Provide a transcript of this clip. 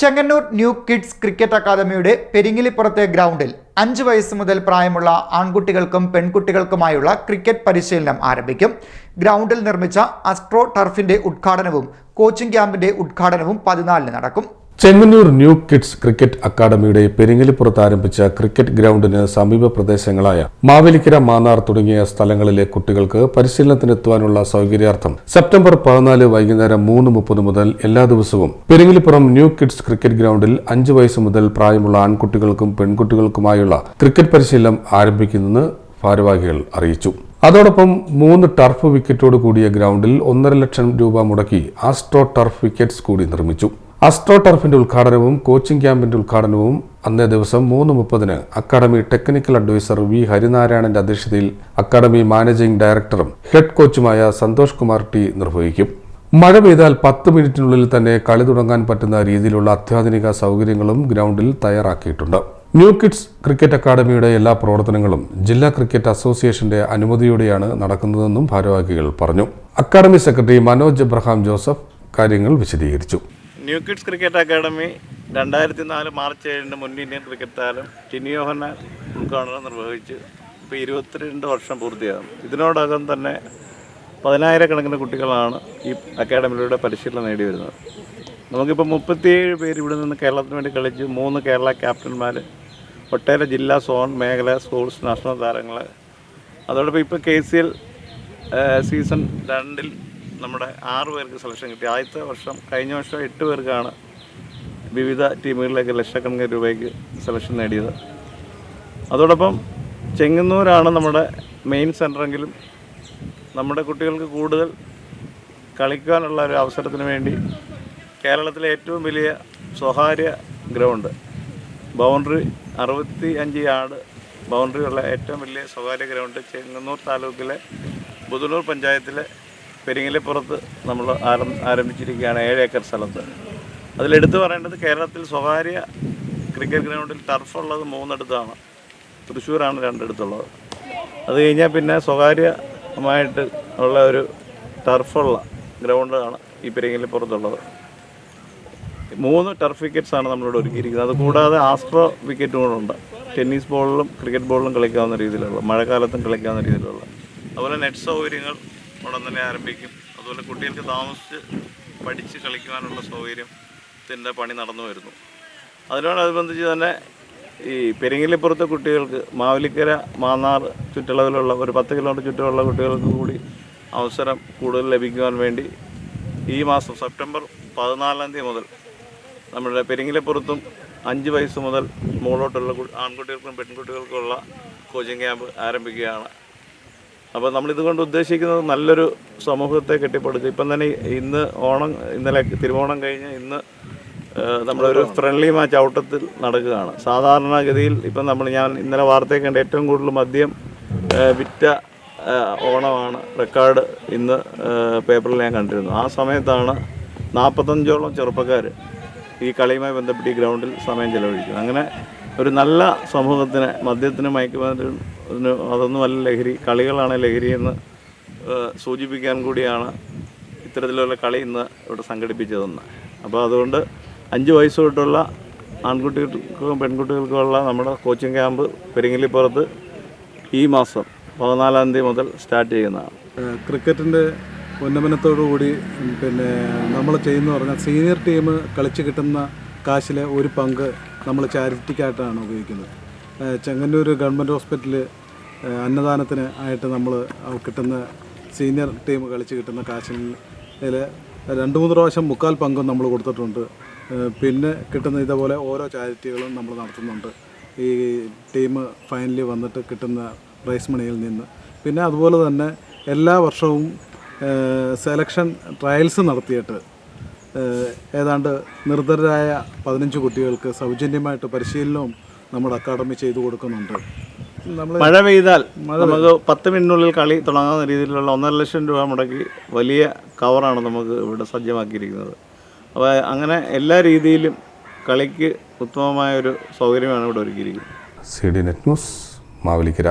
Chengannur new kids cricket അക്കാദമിയുടെ പെരിങ്ങിലിപ്പുറത്തെ ഗ്രൗണ്ടിൽ അഞ്ച് വയസ്സ് മുതൽ പ്രായമുള്ള ആൺകുട്ടികൾക്കും പെൺകുട്ടികൾക്കുമായുള്ള ക്രിക്കറ്റ് പരിശീലനം ആരംഭിക്കും. ഗ്രൗണ്ടിൽ നിർമ്മിച്ച അസ്ട്രോ ടർഫിന്റെ ഉദ്ഘാടനവും കോച്ചിംഗ് ക്യാമ്പിന്റെ ഉദ്ഘാടനവും പതിനാലിന് നടക്കും. ചെങ്ങന്നൂർ ന്യൂ കിഡ്സ് ക്രിക്കറ്റ് അക്കാദമിയുടെ പെരിങ്ങലിപ്പുറത്ത് ആരംഭിച്ച ക്രിക്കറ്റ് ഗ്രൗണ്ടിന് സമീപ പ്രദേശങ്ങളായ മാവേലിക്കര മാന്നാർ തുടങ്ങിയ സ്ഥലങ്ങളിലെ കുട്ടികൾക്ക് പരിശീലനത്തിനെത്തുവാനുള്ള സൗകര്യാർത്ഥം സെപ്റ്റംബർ പതിനാല് വൈകുന്നേരം മൂന്ന് മുപ്പത് മുതൽ എല്ലാ ദിവസവും പെരിങ്ങലിപ്പുറം ന്യൂ കിഡ്സ് ക്രിക്കറ്റ് ഗ്രൗണ്ടിൽ അഞ്ച് വയസ്സ് മുതൽ പ്രായമുള്ള ആൺകുട്ടികൾക്കും പെൺകുട്ടികൾക്കുമായുള്ള ക്രിക്കറ്റ് പരിശീലനം ആരംഭിക്കുമെന്ന് ഭാരവാഹികൾ അറിയിച്ചു. അതോടൊപ്പം മൂന്ന് ടർഫ് വിക്കറ്റോട് കൂടിയ ഗ്രൗണ്ടിൽ ഒന്നര ലക്ഷം രൂപ മുടക്കി ആസ്ട്രോ ടർഫ് വിക്കറ്റ്സ് കൂടി നിർമ്മിച്ചു. അസ്ട്രോ ടർഫിന്റെ ഉദ്ഘാടനവും കോച്ചിംഗ് ക്യാമ്പിന്റെ ഉദ്ഘാടനവും അന്നേ ദിവസം മൂന്ന് മുപ്പതിന് അക്കാദമി ടെക്നിക്കൽ അഡ്വൈസർ വി ഹരിനാരായണന്റെ അധ്യക്ഷതയിൽ അക്കാദമി മാനേജിംഗ് ഡയറക്ടറും ഹെഡ് കോച്ചുമായ സന്തോഷ് കുമാർ ടി നിർവഹിക്കും. മഴ പെയ്താൽ പത്ത് മിനിറ്റിനുള്ളിൽ തന്നെ കളി തുടങ്ങാൻ പറ്റുന്ന രീതിയിലുള്ള അത്യാധുനിക സൗകര്യങ്ങളും ഗ്രൗണ്ടിൽ തയ്യാറാക്കിയിട്ടുണ്ട്. ന്യൂ കിഡ്സ് ക്രിക്കറ്റ് അക്കാദമിയുടെ എല്ലാ പ്രവർത്തനങ്ങളും ജില്ലാ ക്രിക്കറ്റ് അസോസിയേഷന്റെ അനുമതിയോടെയാണ് നടക്കുന്നതെന്നും ഭാരവാഹികൾ പറഞ്ഞു. Academy secretary Manoj Abraham Joseph കാര്യങ്ങൾ വിശദീകരിച്ചു. ന്യൂ കിഡ്സ് ക്രിക്കറ്റ് അക്കാദമി രണ്ടായിരത്തി നാല് മാർച്ച് ഏഴിന് മുൻ ഇന്ത്യൻ ക്രിക്കറ്റ് താരം ടിനിയോഹന ഉദ്ഘാടനം നിർവഹിച്ച് ഇപ്പോൾ ഇരുപത്തിരണ്ട് വർഷം പൂർത്തിയാകും. ഇതിനോടകം തന്നെ പതിനായിരക്കണക്കിന് കുട്ടികളാണ് ഈ അക്കാഡമിയിലൂടെ പരിശീലനം നേടി വരുന്നത് നമുക്കിപ്പോൾ മുപ്പത്തിയേഴ് പേര് ഇവിടെ നിന്ന് കേരളത്തിന് വേണ്ടി കളിച്ച് മൂന്ന് കേരള ക്യാപ്റ്റന്മാർ ഒട്ടേറെ ജില്ലാ സോൺ മേഖല സ്കൂൾസ് നാഷണൽ താരങ്ങൾ അതോടൊപ്പം ഇപ്പോൾ കെ സി എൽ സീസൺ രണ്ടിൽ നമ്മുടെ ആറ് പേർക്ക് സെലക്ഷൻ കിട്ടി. ആദ്യത്തെ വർഷം കഴിഞ്ഞ വർഷം എട്ട് പേർക്കാണ് വിവിധ ടീമുകളിലേക്ക് ലക്ഷക്കണക്കിന് രൂപയ്ക്ക് സെലക്ഷൻ നേടിയത്. അതോടൊപ്പം ചെങ്ങന്നൂരാണ് നമ്മുടെ മെയിൻ സെന്ററെങ്കിലും നമ്മുടെ കുട്ടികൾക്ക് കൂടുതൽ കളിക്കാനുള്ള ഒരു അവസരത്തിന് വേണ്ടി കേരളത്തിലെ ഏറ്റവും വലിയ സ്വകാര്യ ഗ്രൗണ്ട് ബൗണ്ടറി അറുപത്തി അഞ്ച് യാർഡ് ബൗണ്ടറിയുള്ള ഏറ്റവും വലിയ സ്വകാര്യ ഗ്രൗണ്ട് ചെങ്ങന്നൂർ താലൂക്കിലെ ബുധനൂർ പഞ്ചായത്തിലെ പെരിങ്ങലിപ്പുറത്ത് നമ്മൾ ആരം ആരംഭിച്ചിരിക്കുകയാണ് ഏഴ് ഏക്കർ സ്ഥലത്ത് അതിലെടുത്തു പറയേണ്ടത് കേരളത്തിൽ സ്വകാര്യ ക്രിക്കറ്റ് ഗ്രൗണ്ടിൽ ടർഫുള്ളത് മൂന്നിടത്താണ്. തൃശ്ശൂരാണ് രണ്ടിടത്തുള്ളത്. അത് കഴിഞ്ഞാൽ പിന്നെ സ്വകാര്യമായിട്ട് ഉള്ള ഒരു ടർഫുള്ള ഗ്രൗണ്ടാണ് ഈ പെരിങ്ങലിപ്പുറത്തുള്ളത്. മൂന്ന് ടർഫ് വിക്കറ്റ്സാണ് നമ്മളിവിടെ ഒരുക്കിയിരിക്കുന്നത്. അതുകൂടാതെ ആസ്ട്രോ വിക്കറ്റും കൂടെ ഉണ്ട് ടെന്നീസ് ബോളിലും ക്രിക്കറ്റ് ബോളിലും കളിക്കാവുന്ന രീതിയിലുള്ള മഴക്കാലത്തും കളിക്കാവുന്ന രീതിയിലുള്ള. അതുപോലെ നെറ്റ് സൗകര്യങ്ങൾ ഉടൻ തന്നെ ആരംഭിക്കും. അതുപോലെ കുട്ടികൾക്ക് താമസിച്ച് പഠിച്ച് കളിക്കുവാനുള്ള സൗകര്യത്തിന്റെ പണി നടന്നു വരുന്നു. അതിനോടനുബന്ധിച്ച് തന്നെ ഈ പെരിങ്ങലിപ്പുറത്തെ കുട്ടികൾക്ക് മാവലിക്കര മാന്നാർ ചുറ്റളവിലുള്ള ഒരു പത്ത് കിലോമീറ്റർ ചുറ്റുമുള്ള കുട്ടികൾക്ക് കൂടി അവസരം കൂടുതൽ ലഭിക്കുവാൻ വേണ്ടി ഈ മാസം സെപ്റ്റംബർ പതിനാലാം തീയതി മുതൽ നമ്മുടെ പെരിങ്ങലിപ്പുറത്തും അഞ്ച് വയസ്സ് മുതൽ മുകളോട്ടുള്ള ആൺകുട്ടികൾക്കും പെൺകുട്ടികൾക്കുമുള്ള കോച്ചിങ് ക്യാമ്പ് ആരംഭിക്കുകയാണ്. അപ്പോൾ നമ്മളിതുകൊണ്ട് ഉദ്ദേശിക്കുന്നത് നല്ലൊരു സമൂഹത്തെ കെട്ടിപ്പടുക്കുക ഇപ്പം തന്നെ ഇന്ന് ഓണം ഇന്നലെ തിരുവോണം കഴിഞ്ഞ് ഇന്ന് നമ്മളൊരു ഫ്രണ്ട്ലി മാച്ച് ഔട്ടത്തിൽ നടക്കുകയാണ്. സാധാരണഗതിയിൽ ഇപ്പം നമ്മൾ ഞാൻ ഇന്നലെ വാർത്തയെ കണ്ട ഏറ്റവും കൂടുതൽ മദ്യം വിറ്റ ഓണമാണ് റെക്കോർഡ് ഇന്ന് പേപ്പറിൽ ഞാൻ കണ്ടിരുന്നു ആ സമയത്താണ് നാൽപ്പത്തഞ്ചോളം ചെറുപ്പക്കാർ ഈ കളിയുമായി ബന്ധപ്പെട്ട് ഈ ഗ്രൗണ്ടിൽ സമയം ചെലവഴിക്കുന്നത് അങ്ങനെ ഒരു നല്ല സമൂഹത്തിന് മദ്യത്തിന് മയക്കുമരുന്നിന് അതൊന്നുമല്ല ലഹരി കളികളാണ് ലഹരി എന്ന് സൂചിപ്പിക്കാൻ കൂടിയാണ് ഇത്തരത്തിലുള്ള കളി ഇന്ന് ഇവിടെ സംഘടിപ്പിച്ചതെന്ന്. അപ്പോൾ അതുകൊണ്ട് അഞ്ച് വയസ്സ് തൊട്ടുള്ള ആൺകുട്ടികൾക്കും പെൺകുട്ടികൾക്കുമുള്ള നമ്മുടെ കോച്ചിങ് ക്യാമ്പ് പെരിങ്ങലിപ്പുറത്ത് ഈ മാസം പതിനാലാം തീയതി മുതൽ സ്റ്റാർട്ട് ചെയ്യുന്നതാണ്. ക്രിക്കറ്റിന്റെ ഉന്നമനത്തോടു കൂടി പിന്നെ നമ്മൾ ചെയ്യുന്ന പറഞ്ഞാൽ സീനിയർ ടീം കളിച്ച് കിട്ടുന്ന കാശിലെ ഒരു പങ്ക് നമ്മൾ ചാരിറ്റിക്കായിട്ടാണ് ഉപയോഗിക്കുന്നത്. ചെങ്ങന്നൂർ ഗവൺമെന്റ് ഹോസ്പിറ്റലിൽ അന്നദാനത്തിന് ആയിട്ട് നമ്മൾ കിട്ടുന്ന സീനിയർ ടീം കളിച്ച് കിട്ടുന്ന കാശിൽ രണ്ട് മൂന്ന് പ്രാവശ്യം മുക്കാൽ പങ്കും നമ്മൾ കൊടുത്തിട്ടുണ്ട്. പിന്നെ കിട്ടുന്ന ഇതേപോലെ ഓരോ ചാരിറ്റികളും നമ്മൾ നടത്തുന്നുണ്ട്. ഈ ടീം ഫൈനലിൽ വന്നിട്ട് കിട്ടുന്ന പ്രൈസ് മണിയിൽ നിന്ന്. പിന്നെ അതുപോലെ തന്നെ എല്ലാ വർഷവും സെലക്ഷൻ ട്രയൽസ് നടത്തിയിട്ട് ഏതാണ്ട് നിർദ്ധരായ പതിനഞ്ച് കുട്ടികൾക്ക് സൗജന്യമായിട്ട് പരിശീലനവും നമ്മുടെ അക്കാഡമി ചെയ്തു കൊടുക്കുന്നുണ്ട്. മഴ പെയ്താൽ നമുക്ക് പത്ത് മിനിറ്റിനുള്ളിൽ കളി തുടങ്ങാവുന്ന രീതിയിലുള്ള ഒന്നര ലക്ഷം രൂപ മുടക്കി വലിയ കവറാണ് നമുക്ക് ഇവിടെ സജ്ജമാക്കിയിരിക്കുന്നത്. അപ്പോൾ അങ്ങനെ എല്ലാ രീതിയിലും കളിക്ക് ഉത്തമമായ ഒരു സൗകര്യമാണ് ഇവിടെ ഒരുക്കിയിരിക്കുന്നത്. C D net news Mavelikkara.